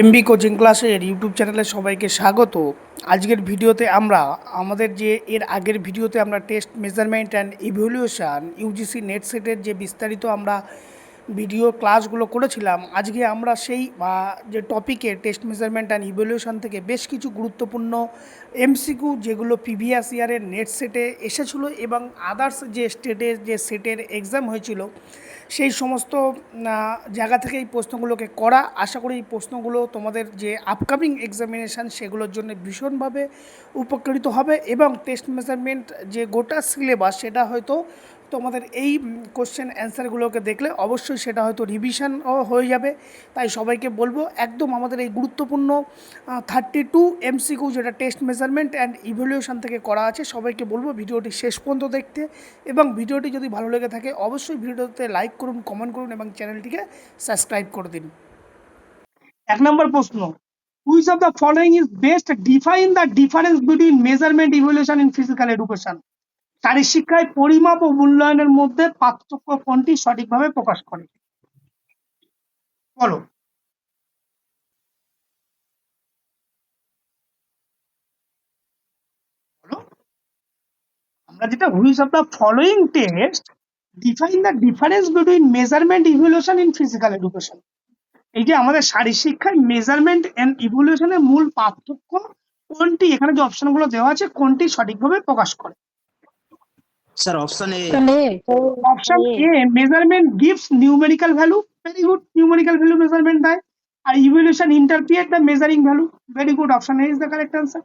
MB coaching ক্লাসের YouTube চ্যানেলে সবাইকে স্বাগত। আজকের ভিডিওতে আমরা আমাদের যে এর আগের ভিডিওতে আমরা test measurement and evaluation UGC NET সেটের যে বিস্তারিত আমরা ভিডিও ক্লাসগুলো করেছিলাম, আজকে আমরা সেই যে টপিকে টেস্ট মেজারমেন্ট অ্যান্ড ইভ্যালুয়েশন থেকে বেশ কিছু গুরুত্বপূর্ণ এমসিকিউ যেগুলো প্রিভিয়াস ইয়ারের নেট সেটে এসেছিল এবং আদার্স যে স্টেটের যে সেটের এক্সাম হয়েছিল সেই সমস্ত জায়গা থেকে এই প্রশ্নগুলোকে করা। আশা করি এই প্রশ্নগুলো তোমাদের যে আপকামিং এক্সামিনেশান সেগুলোর জন্য ভীষণভাবে উপকৃত হবে এবং টেস্ট মেজারমেন্ট যে গোটা সিলেবাস সেটা হয়তো তোমাদের এই কোশ্চেন অ্যান্সারগুলোকে দেখলে অবশ্যই সেটা হয়তো রিভিশনও হয়ে যাবে। তাই সবাইকে বলব, একদম আমাদের এই গুরুত্বপূর্ণ থার্টি টু এমসিকিউ যেটা টেস্ট মেজারমেন্ট অ্যান্ড ইভ্যালুয়েশন থেকে করা আছে, সবাইকে বলব ভিডিওটি শেষ পর্যন্ত দেখতে। এবং ভিডিওটি যদি ভালো লেগে থাকে, অবশ্যই ভিডিওতে লাইক করুন কমেন্ট করুন এবং চ্যানেলটিকে সাবস্ক্রাইব করে দিন। এক নম্বর প্রশ্ন which of the following is best define the difference between measurement evaluation in physical education শিক্ষায় পরিমাপ ও মূল্যায়নের মধ্যে পার্থক্য কোনটি সঠিকভাবে প্রকাশ করে? বলো। আমরা যেটা which of the following test define the difference between measurement evaluation in physical education এই যে আমাদের শারীর শিক্ষায় মেজারমেন্ট এন্ড ইভ্যালুয়েশনের মূল পার্থক্য কোনটি? এখানে যে অপশনগুলো দেওয়া আছে, কোনটি সঠিকভাবে প্রকাশ করে? Sir option A option A measurement gives numerical value very good numerical value measurement দেয় আর evaluation interpret the measuring value very good option A is the correct answer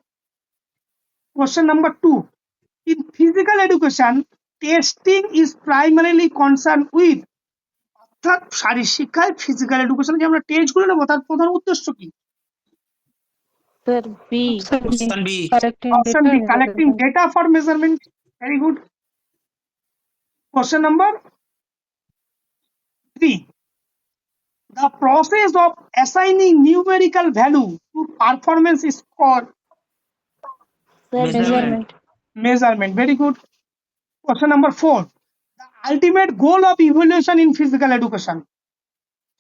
question number two in physical education testing is primarily concern with অর্থাৎ শারীর শিক্ষায় physical এডুকেশনে যে আমরা টেস্টগুলো নেব তার প্রধান উদ্দেশ্য কি? Sir, B. Option B Correcting Option B, data. collecting data Question number three. The process of assigning numerical value to performance is called Sir, Measurement. measurement. measurement. Very good. Question number four. The ultimate goal of evaluation in physical education.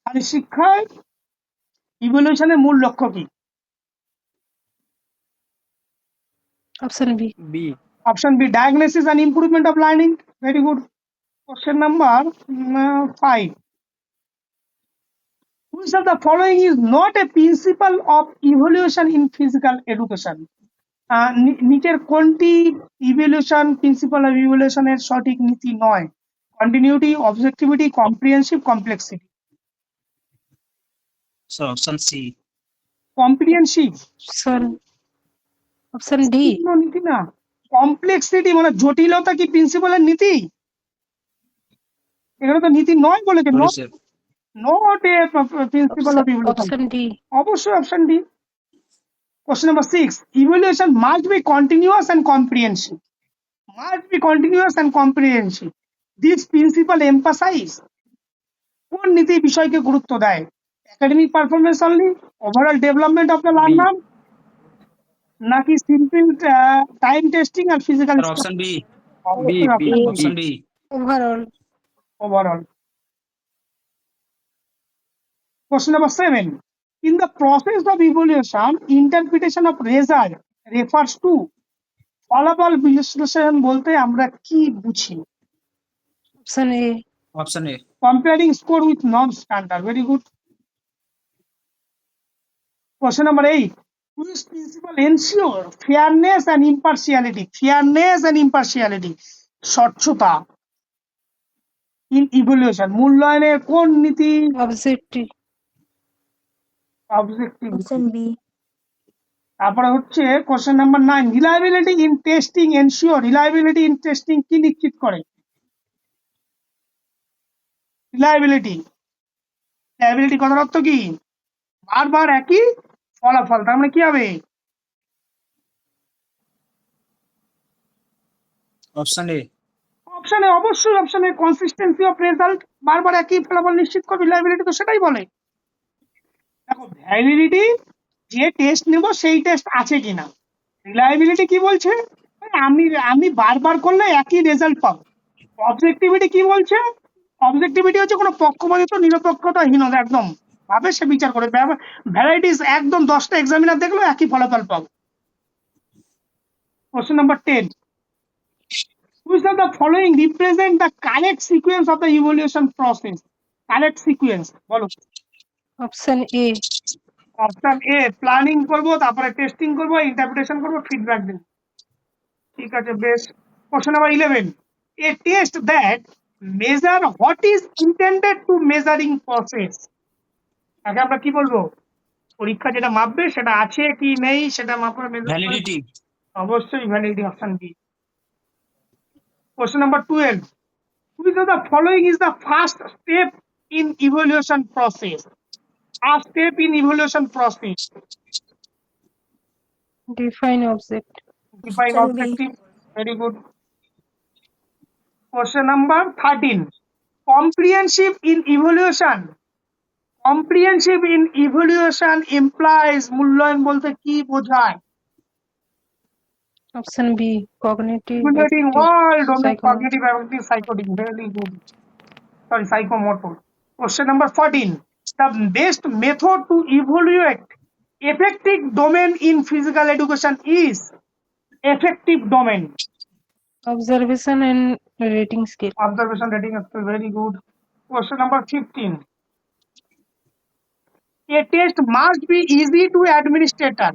আর শিক্ষায় ইভলিউশনের মূল লক্ষ্য কি Option B. B Option B, diagnosis and improvement of learning. Very good. Question number uh, five. Which of the following is not a principle of evaluation in physical education? আহ, নি- নিচের কোনটি evaluation principal of ইভ্যালুয়েশনের সঠিক নীতি নয় continuity objectivity comprehensive complexity sir option C comprehensive Sir. Option D. কোনো নীতি না কমপ্লেক্সিটি মানে জটিলতা কি প্রিন্সিপালের নীতি এখানে তো নীতি নয় বলেছে not a principle of evaluation. Option D. অবশ্যই option D question number six evaluation must be continuous and comprehensive must be continuous and comprehensive this principle emphasize কোন নীতি বিষয়কে গুরুত্ব দেয়? Academic performance only overall development of the learner নাকি simple time testing R physical sir option B option B Overall. Overall. Question number seven. In the process of evaluation, interpretation of result refers to ফলাফল বিশ্লেষণ বলতে আমরা কি বুঝি Option A. Option A comparing score with non-standard very good question number eight which principle ensure fairness and impartiality fairness and impartiality স্বচ্ছতা in evaluation মূল্যায়নের কোন নীতি? Objective. Objective Option B. তারপরে হচ্ছে question number nine reliability in testing ensure reliability in testing কি নিশ্চিত করে? Reliability reliability কথার অর্থ কি? বারবার একই ফলাফল তার মানে কি হবে? অপশন এ অপশনে অবশ্যই অপশনে কনসিস্টেন্সি অফ রেজাল্ট বারবার একই ফলাফল নিশ্চিত করবে রিলায়েবিলিটি তো সেটাই বলে। দেখো ভ্যালিডিটি যে টেস্ট নেব সেই টেস্ট আছে কিনা। রিলায়েবিলিটি কি বলছে? আমি আমি বারবার করলে একই রেজাল্ট পাবো। অবজেক্টিভিটি কি বলছে? অবজেক্টিভিটি হচ্ছে কোনো পক্ষপাতিত্ব নিরপেক্ষতাহীনতা একদম ভাবে সে বিচার করে। ভ্যারাইটিস একদম দশটা এক্সামিনার দেখল একই ফলাফল পাবো। Question number ten which of the following. Represent the correct sequence of the evolution process. Correct sequence. বলো। Option A option A planning করব তারপরে টেস্টিং করব ইন্টারপ্রিটেশন করব ফিডব্যাক দেব। ঠিক আছে বেশ। Question number eleven a test that measure what is intended to measuring process আগে আমরা কি বলব? পরীক্ষা যেটা মাপবে সেটা আছে কি নেই সেটা মাপার ভ্যালিডিটি অবশ্যই validity option B question number twelve which of the following is the first step in evolution process first step in evolution process define object define B. objective very good question number 13 comprehensive in evolution comprehensive in evolution implies মূল্যায়ন বলতে কি বোঝায় Option B, cognitive. Stimulating world, only cognitive ability, psychotic, very good. Sorry, psychomotor. Question number 14. The best method to evaluate effective domain in physical education is effective domain. Observation and rating scale. Observation rating scale, very good. Question number 15. A test must be easy to administrator,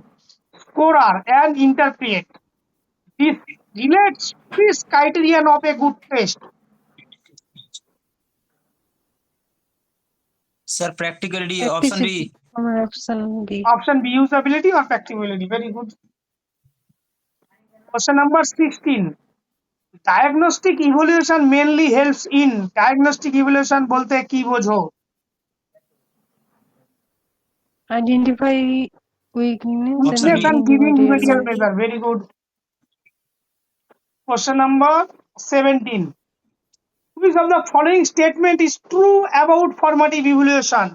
scorer, and interpret. This relates this criterion of a good test sir practicality option B আমার option B Option B, usability or practicability. Very good. Question number 16. Diagnostic evaluation mainly helps in diagnostic evaluation বলতে কি বোঝো identify weakness Weakness and giving remedial measure. Very good. Question number 17. Which of the following statement is true about formative evaluation?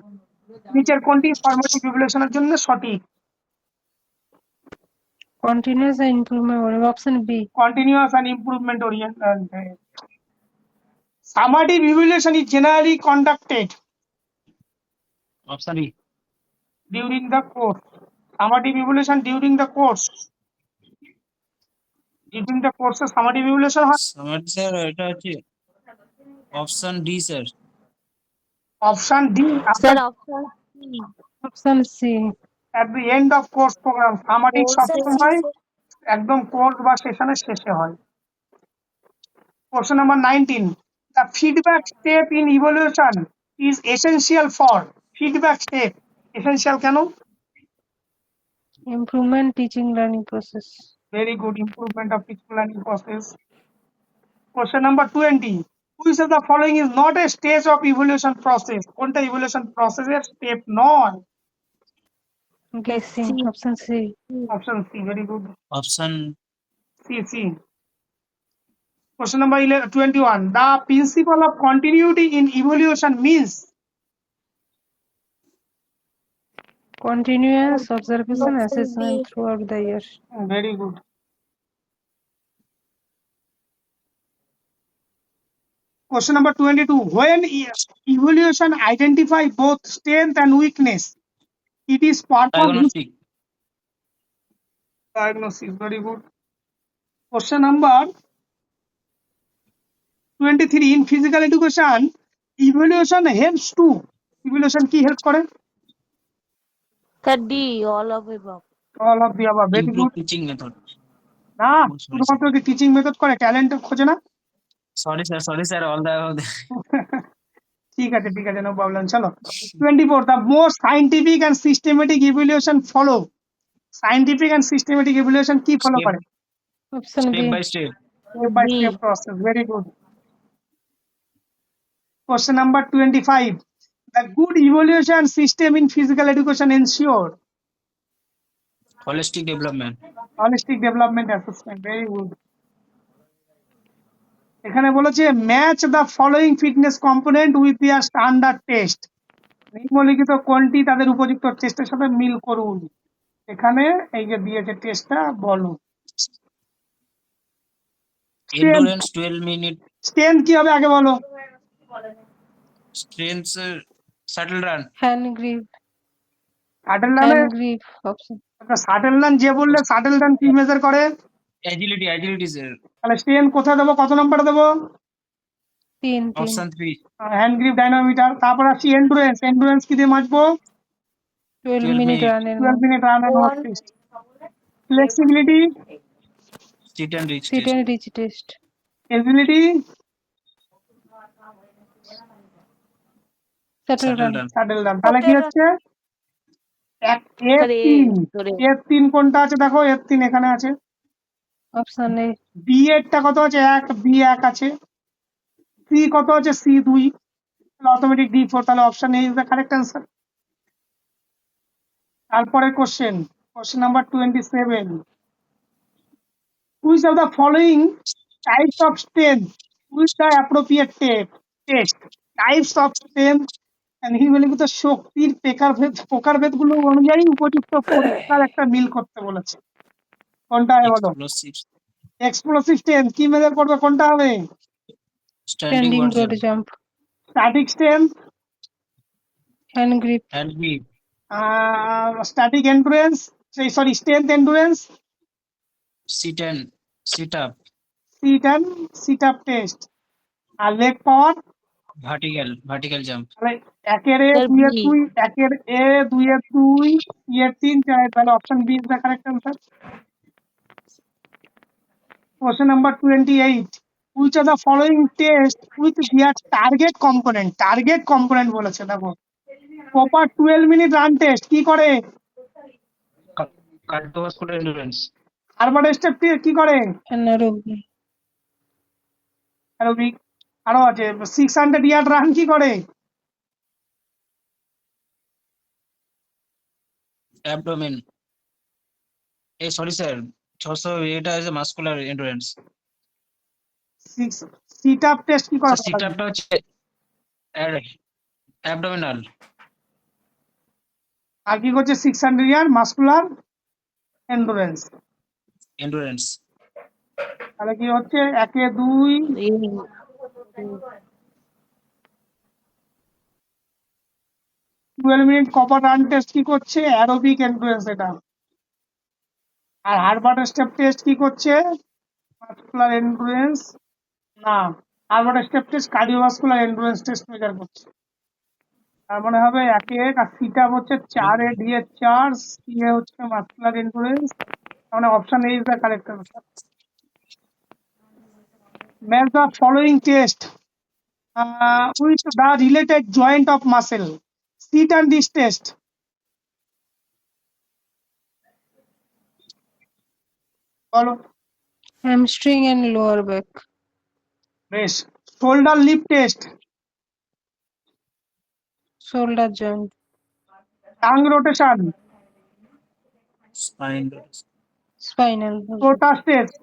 নিচের কোনটি formative ইভ্যালুয়েশনের জন্য সঠিক continuous improvement option B continuous and improvement oriented. Summative evaluation is generally conducted option B during the course. Summative evaluation during the course. During the course A summative evaluation হয়? সমাজ sir এটা হচ্ছে option D sir sir option option C at the end of course program. Summative সবসময় একদম course বা সেশনের শেষে হয়। Question number nineteen the feedback step in evolution is essential for feedback step essential কেন? Improvement teaching learning process very good improvement of teaching learning process. Question number 20. Which of the following is not a stage of evolution process? কোনটা evolution process এর step নয়? Guessing C. Option C Option C, very good. Option C, C. Question number 11, 21. The principle of continuity in evolution means continuous observation Option B. Assessment throughout the year very good. Question number 22. When e- evolution identify both strength and weakness, it is performed with diagnostic diagnosis. Very good. Question number 23. In physical education, evolution helps to evolution কি help করে sir D all of above all of the above. Very good. Teaching method না Oh, শুধুমাত্র কি teaching method করে talent খোঁজে না sorry sir sorry sir all the ঠিক আছে ঠিক আছে নো প্রবলেম চলো twenty four the most scientific and systematic evaluation follow scientific and systematic evaluation কি ফলো করে option B step by step by B. step process. Very good. Question number 25. The good evaluation system in physical education ensure holistic development holistic development assessment. Very good. এখানে বলেছে match the following fitness component with their standard test নিম্নলিখিত কোনটি তাদের উপযুক্ত টেস্টের সাথে মিল করুন। এখানে এই যে দিয়েছে টেস্টটা বলো। এন্ডুরেন্স 12 মিনিট স্ট্রেংথ কি হবে আগে বলো। Strength sir shuttle run hand grip shuttle রানে grip option শাটেল রান যে বললে শাটেল রান কি মেজার করে? অ্যাজিলিটি অ্যাজিলিটি স্যার তাহলে স্টেন কোথায় দেবো? কত নম্বরে দেবো? তিন তিন। Option three hand grip dynamometer তারপর আসছি এন্ডুরেন্স এন্ডুরেন্স কি দিয়ে টুয়েলভ 12 মিনিট. রানের twelve minute run flexibility sit and reach sit and reach test ability settle তাহলে কি হচ্ছে? এক এফ তিন কোনটা আছে? দেখো এফ তিন এখানে আছে। অপশন এ বি এরটা কত আছে? এক বি এক আছে। সি কত আছে? সি দুই। অটোমেটিক ডি ফোর তাহলে option A is the correct answer তারপরে question question number twenty seven which of the following types of strength which the appropriate test types of নিম্নলিখিত শক্তির প্রকারভেদগুলো অনুযায়ী উপযুক্ত পরীক্ষার একটা মিল করতে বলেছে। কোনটা হবে বলো? এক্সপ্লোসিভ এক্সপ্লোসিভ স্ট্রেংথ কি মেজার করবে কোনটা হবে? Standing standing body broad jump static strength hand grip hand grip static endurance সেই sorry strength endurance sit and sit up sit and sit up test R leg power vertical vertical jump তাহলে একের এ Sir, দুই এর B. দুই একের এ দুই এর দুই সি এর তিন চার তাহলে option B is the correct answer question number twenty eight which are the following test with their target component target component বলেছে দেখো। Proper twelve minute run test কি করে? কার্ডিওভাস্কুলার এন্ডুরেন্স হারবার্ড স্টেপ কি করে? অ্যানারোবি অ্যারোবিক আরও আছে six hundred yard run কি করে? অ্যাবডোমেন এই সরি স্যার ছশো এটা আছে muscular endurance sit up test কি করে সিট আপটা হচ্ছে অ্যাবডোমিনাল আর কি করছে? Six hundred yard muscular endurance endurance তাহলে কি হচ্ছে? একে দুই twelve minute Cooper run test কি করছে? অ্যারোবিক এন্ডুরেন্স এটা। আর হারবার্ড স্টেপ টেস্ট কি করছে? মাস্কুলার এন্ডুরেন্স না Harvard step test cardiovascular endurance test measure করছে। তার মানে হবে একে এক আর সিটা হচ্ছে চারে ডি এর চার, সি এ হচ্ছে মাস্কুলার এন্ডুরেন্স মানে option A is the correct answer match the following test with the related joint of muscle sit and this test বলো। হ্যামস্ট্রিং এন্ড লোয়ার ব্যাক বেশ shoulder lift test shoulder joint trunk rotation spine spinal টোটাস test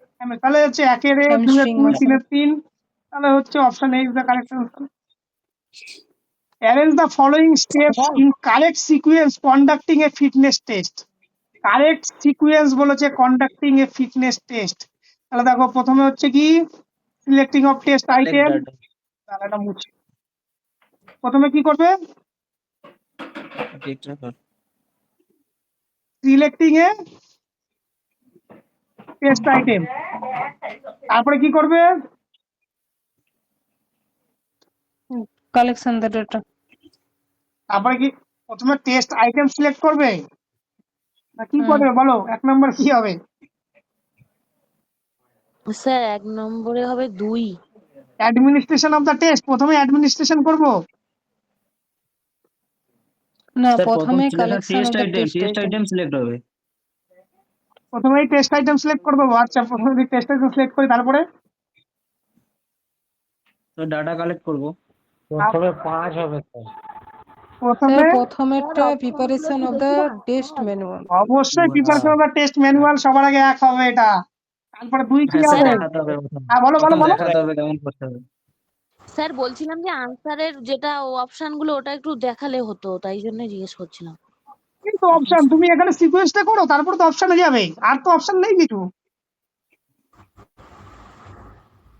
তাহলে হচ্ছে একের এ দুই এর দুই তিনের তিন। তাহলে হচ্ছে option A is the correct answer arrange the following steps in correct sequence conducting a fitness test correct sequence বলেছে কন্ডাক্টিং এ ফিটনেস টেস্ট তাহলে দেখো প্রথমে হচ্ছে কি? সিলেক্টিং অফ টেস্ট আইটেম তাহলে এটা মুছে। প্রথমে কি করবে? সিলেক্টিং এ টেস্ট আইটেম তারপরে কি করবে? কালেকশন দ্য ডাটা তারপরে কি প্রথমে টেস্ট আইটেম সিলেক্ট করবে? কি করবে বলো এক নম্বর কি হবে? স্যার এক নম্বরে হবে দুই। অ্যাডমিনিস্ট্রেশন অফ দ্য টেস্ট প্রথমে অ্যাডমিনিস্ট্রেশন করব? না প্রথমে collection of test item test test item select হবে। প্রথমে টেস্ট আইটেম সিলেক্ট করব আচ্ছা প্রথমে যদি টেস্ট আইটেম সিলেক্ট করি তারপরে? তো ডাটা কালেক্ট করব। প্রথমে পাঁচ হবে তো প্রথমে প্রথমেরটা preparation of the test manual অবশ্যই preparation of the test manual সবার আগে এক হবে এটা। তারপরে দুই কি হ্যাঁ হবে? হ্যাঁ বলো বলো বলো। স্যার বলছিলাম যে আনসারের যেটা অপশনগুলো ওটা একটু দেখালে হতো তাই জন্য জিজ্ঞেস করছিলাম। কিন্তু অপশন তুমি এখানে সিকোয়েন্সটা করো তারপরে তো অপশনে যাবে। আর তো অপশন নেই কিছু।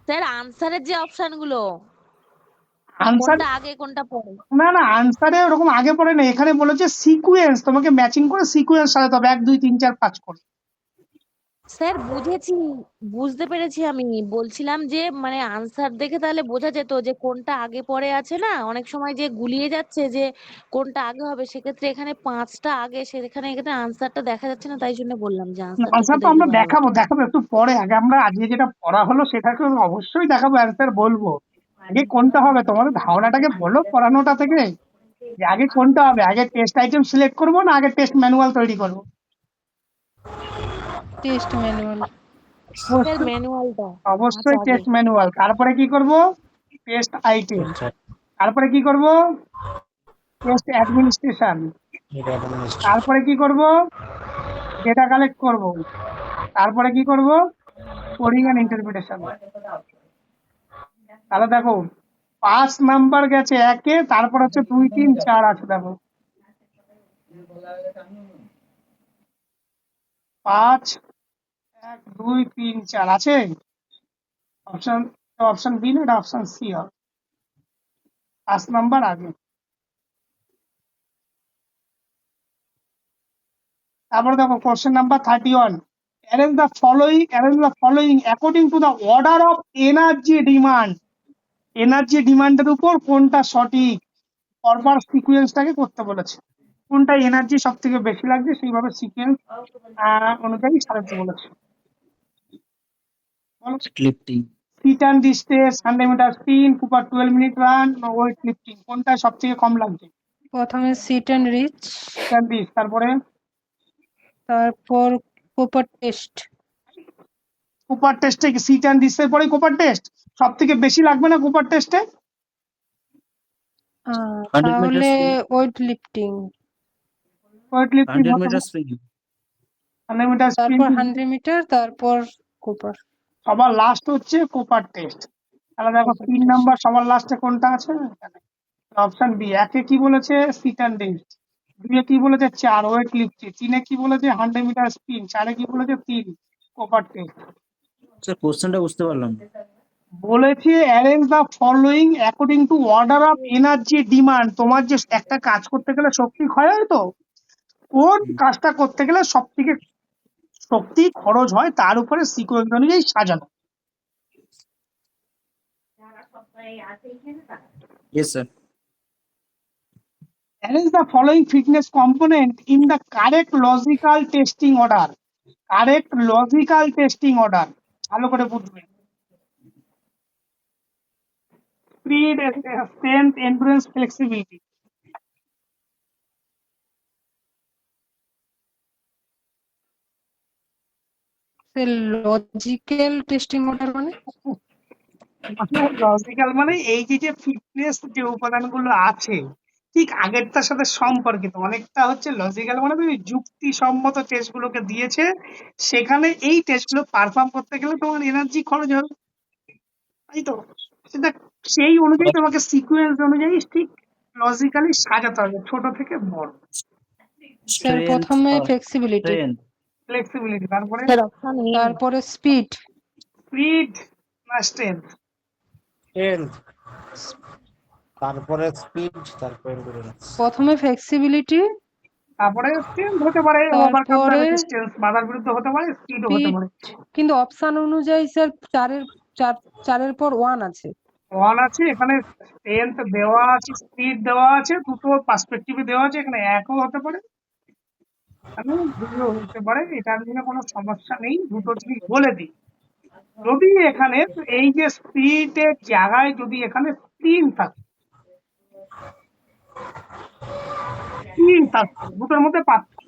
স্যার আনসারের যে অপশনগুলো আনসার আগে কোনটা পরে? না না আনসারে ওরকম আগে পড়ে না এখানে বলেছে সিকুয়েন্স তোমাকে ম্যাচিং করে সিকুয়েন্স সাজাতে হবে। এক দুই তিন চার পাঁচ করে। স্যার বুঝেছি বুঝতে পেরেছি আমি। বলছিলাম যে মানে আনসার দেখে তাহলে বোঝা যেত যে কোনটা আগে পরে আছে না? অনেক সময় যে গুলিয়ে যাচ্ছে যে কোনটা আগে হবে সেক্ষেত্রে এখানে পাঁচটা আগে সেখানে এখানে আনসারটা দেখা যাচ্ছে না তাই জন্য বললাম যে আনসার তো আমরা দেখাবো দেখাবো একটু পরে। আগে আমরা আজকে যেটা পড়া হলো সেটাকে অবশ্যই দেখাবো অ্যান্সার বলব। আগে কোনটা হবে? তোমাদের ধারণাটাকে বলো পড়ানোটা থেকে। যে আগে কোনটা হবে? আগে টেস্ট আইটেম সিলেক্ট করব না আগে টেস্ট ম্যানুয়াল তৈরি করব? টেস্ট ম্যানুয়াল স্যার ম্যানুয়ালটা অবশ্যই আচ্ছা, টেস্ট ম্যানুয়াল তারপরে কি করব? টেস্ট আইটেম তারপরে কি করব? টেস্ট অ্যাডমিনিস্ট্রেশন তারপরে কি করব? ডেটা কালেক্ট করব। তারপরে কি করব? কোডিং এন্ড ইন্টারপ্রিটেশন তাহলে দেখো, পাঁচ নাম্বার গেছে একে, তারপর হচ্ছে দুই, তিন, চার আছে, দেখো। পাঁচ, এক, দুই, তিন, চার আছে? অপশন অপশন বি না অপশন সি হবে। পাঁচ নাম্বার আগে। তারপরে দেখো question number thirty one arrange the following arrange the following according to the order of energy demand energy ডিমান্ডের উপর কোনটা সঠিক পরপর সিকুয়েন্সটাকে করতে বলেছে। কোনটা এনার্জি সব থেকে বেশি লাগছে সেইভাবে সিকুয়েন্স অনুযায়ী সাজাতে বলেছে। Lifting sit and distance hundred metre sprint Cooper twelve minute run weight lifting কোনটা সব থেকে কম লাগছে প্রথমে sit and reach sit and dish তারপরে? তারপর কোপার টেস্ট কুপার টেস্টে সিটান ডিসের পরে কুপার টেস্ট সব থেকে বেশি লাগবে না কুপার টেস্টে তাহলে weight lifting weight lifting hundred metre sprint hundred metre sprint তারপর হান্ড্রেড মিটার তারপর কোপার সবার লাস্ট হচ্ছে কুপার টেস্ট তাহলে দেখো তিন নাম্বার সবার লাস্টে কোনটা আছে? অপশন বি একে কি বলেছে সিটান ডিস্ট দুইয়ে কি বলেছে চার? ওয়েট লিফটিং তিনে কি বলেছে হান্ড্রেড মিটার স্পিন চারে কি বলেছে তিন? কোপার টেস্ট স্যার কোশ্চেনটা বুঝতে পারলাম। না। বলেছে arrange the following according to order of energy demand তোমার যে একটা কাজ করতে গেলে শক্তি ক্ষয় হয় তো? কোন কাজটা করতে গেলে সব থেকে শক্তি খরচ হয় তার উপরে সিকোয়েন্স অনুযায়ী সাজানো। Yes, sir. Arrange the following fitness component in the correct logical testing order correct logical testing order ভালো করে বুঝবে। Speed strength endurance flexibility logical testing order মানে? লজিক্যাল মানে এই যে যে ফিটনেস যে উপাদানগুলো আছে ঠিক আগেরটার সাথে সম্পর্কিত। অনেকটা হচ্ছে লজিক্যাল মানে তুমি যুক্তিসম্মত টেস্ট গুলোকে দিয়েছে সেখানে এই টেস্টগুলো পারফর্ম করতে গেলে তোমার এনার্জি খরচ হবে। তাই তো? সেটা সেই অনুযায়ী তোমাকে সিকুয়েন্স অনুযায়ী ঠিক লজিক্যালি সাজাতে হবে ছোট থেকে বড়। প্রথমে ফ্লেক্সিবিলিটি ফ্লেক্সিবিলিটি তারপরে? তারপরে স্পিড স্পিড না স্ট্রেংথ স্ট্রেংথ তারপরে স্পিড তারপরে এন্ডুরেন্স প্রথমে ফ্লেক্সিবিলিটি তারপরে স্ট্রেংথ হতে পারে ওভারকাম রেজিস্ট্যান্স বাধার বিরুদ্ধে হতে পারে স্পিডও হতে পারে। কিন্তু অপশন অনুযায়ী স্যার চারের চার চারের পর ওয়ান আছে। ওয়ান আছে এখানে স্ট্রেংথ দেওয়া আছে স্পিড দেওয়া আছে দুটো পার্সপেক্টিভে দেওয়া আছে এখানে একও হতে পারে। এখানে দুটো হতে পারে এটা নিয়ে কোনো সমস্যা নেই দুটো জিনিস বলে দিই। যদি এখানে এই যে স্পিডের জায়গায় যদি এখানে তিন থাকে থাকতো দুটোর মধ্যে পার্থক্য।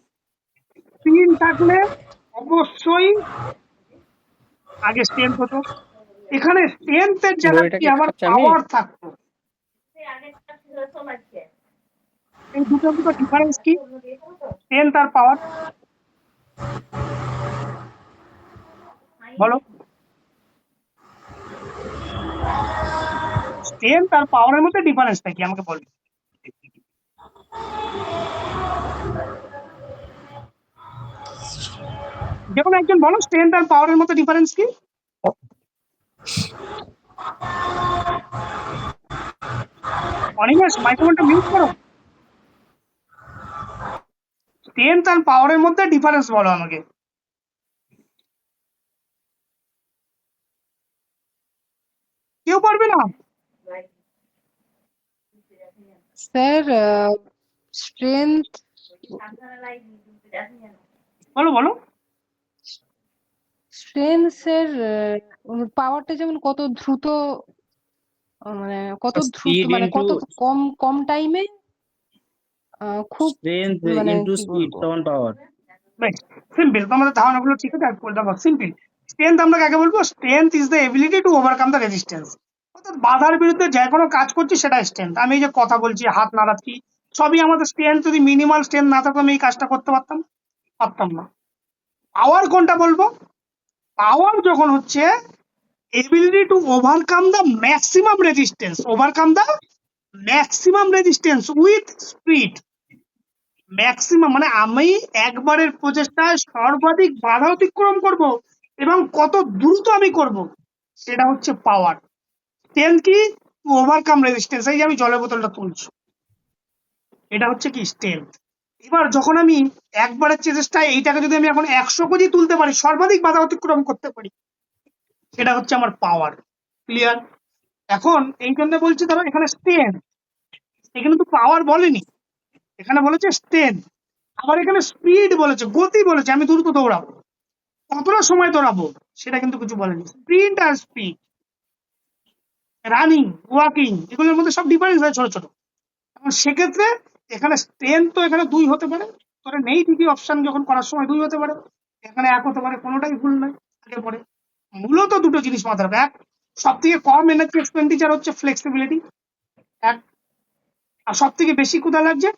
তিন থাকলে অবশ্যই আগে স্ট্রেংথ হতো। এখানে স্ট্রেংথের জায়গায় কি আবার পাওয়ার থাকতো? এই দুটোর মধ্যে ডিফারেন্স কি? স্ট্রেংথ আর পাওয়ার বলো। স্ট্রেংথ আর পাওয়ারের মধ্যে ডিফারেন্সটা কি? আমাকে বলো। যেমন একজন বলো স্ট্রেংথ আর পাওয়ারের মধ্যে ডিফারেন্স কি? অনিমেষ মাইক্রোফোনটা মিউট করো। স্ট্রেংথ আর পাওয়ারের মধ্যে ডিফারেন্স বলো আমাকে। কেউ পারবে না? স্যার স্ট্রেংথ বলো বলো। স্ট্রেংথ স্যার পাওয়ারটা যেমন কত দ্রুত মানে কত দ্রুত মানে কত কম কম টাইমে খুব স্ট্রেংথ মানে ইনটু স্পিড? সমান পাওয়ার সিম্পল তোমাদের ধারণাগুলো ঠিক আছে করে দেখো সিম্পল স্ট্রেংথ আমরা কাকে বলব? Strength is the ability to overcome the resistance অর্থাৎ বাধার বিরুদ্ধে যে কোনো কাজ করছি সেটা স্ট্রেংথ আমি এই যে কথা বলছি হাত নাড়াচ্ছি সবই আমাদের স্ট্রেংথ যদি মিনিমাল স্ট্রেংথ না থাকতো আমি এই কাজটা করতে পারতাম পারতাম না। পাওয়ার কোনটা বলব? পাওয়ার যখন হচ্ছে ability to overcome the maximum resistance overcome the maximum resistance with speed maximum মানে আমি একবারের প্রচেষ্টায় সর্বাধিক বাধা অতিক্রম করব এবং কত দ্রুত আমি করব, সেটা হচ্ছে পাওয়ার স্ট্রেংথ কি? ওভারকাম রেজিস্ট্যান্স এই যে আমি জলের বোতলটা তুলছি। এটা হচ্ছে কি স্ট্রেংথ এবার যখন আমি একবারের চেষ্টায় এইটাকে যদি আমি এখন একশো কেজি তুলতে পারি, সর্বাধিক বাধা অতিক্রম করতে পারি, সেটা হচ্ছে আমার পাওয়ার ক্লিয়ার এখন এই জন্য বলছি, ধরো এখানে স্ট্রেংথ এখানে তো পাওয়ার বলেনি। এখানে বলেছে স্ট্রেংথ আবার এখানে স্পিড বলেছে, গতি বলেছে, আমি দ্রুত দৌড়াবো। কতটা সময় দৌড়াবো, সেটা কিন্তু কিছু বলেনি। স্প্রিন্ট আর স্পিড রানিং ওয়াকিং এগুলোর মধ্যে সব ডিফারেন্স হয় ছোট ছোট। এখন সেক্ষেত্রে এখানে স্ট্রেংথ তো এখানে দুই হতে পারে। তোরা নেই ঠিকই অপশন যখন করার সময় দুই হতে পারে। এখানে এক হতে পারে, কোনোটাই ভুল নয়, আগে পরে মূলত দুটো জিনিস মাথায় রাখবে। এক সব থেকে কম এনার্জি এক্সপেন্ডিচার হচ্ছে ফ্লেক্সিবিলিটি এক, আর সব থেকে বেশি কোথায় লাগছে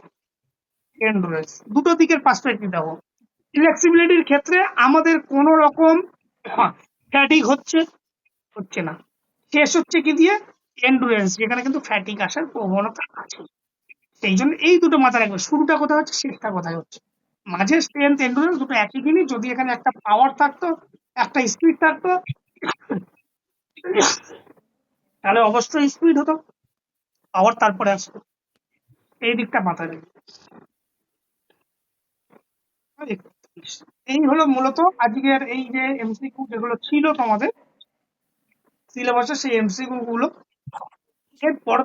এন্ডুরেন্স দুটো দিকের পার্সপেক্টিভ দেখো। ফ্লেক্সিবিলিটির ক্ষেত্রে আমাদের কোন রকম ফ্যাটিক হচ্ছে হচ্ছে না। শেষ হচ্ছে কি দিয়ে? এন্ডুরেন্স যেখানে কিন্তু ফ্যাটিক আসার প্রবণতা আছে। সেই জন্য এই দুটো মাথায় রাখবে শুরুটা কোথায় হচ্ছে, শেষটা কোথায় হচ্ছে? মাঝে স্ট্রেংথ এন্ডুরেন্স দুটো একই জিনিস, যদি এখানে একটা পাওয়ার থাকতো, একটা স্পিড থাকতো, তাহলে অবশ্যই স্পিড হতো পাওয়ার তারপরে আসতো। এই দিকটা মাথায় রাখবে। এই হলো মূলত আজকের এই যে এমসিকিউ যেগুলো ছিল তোমাদের সিলেবাসে সেই এমসিকিউ গুলো। এরপর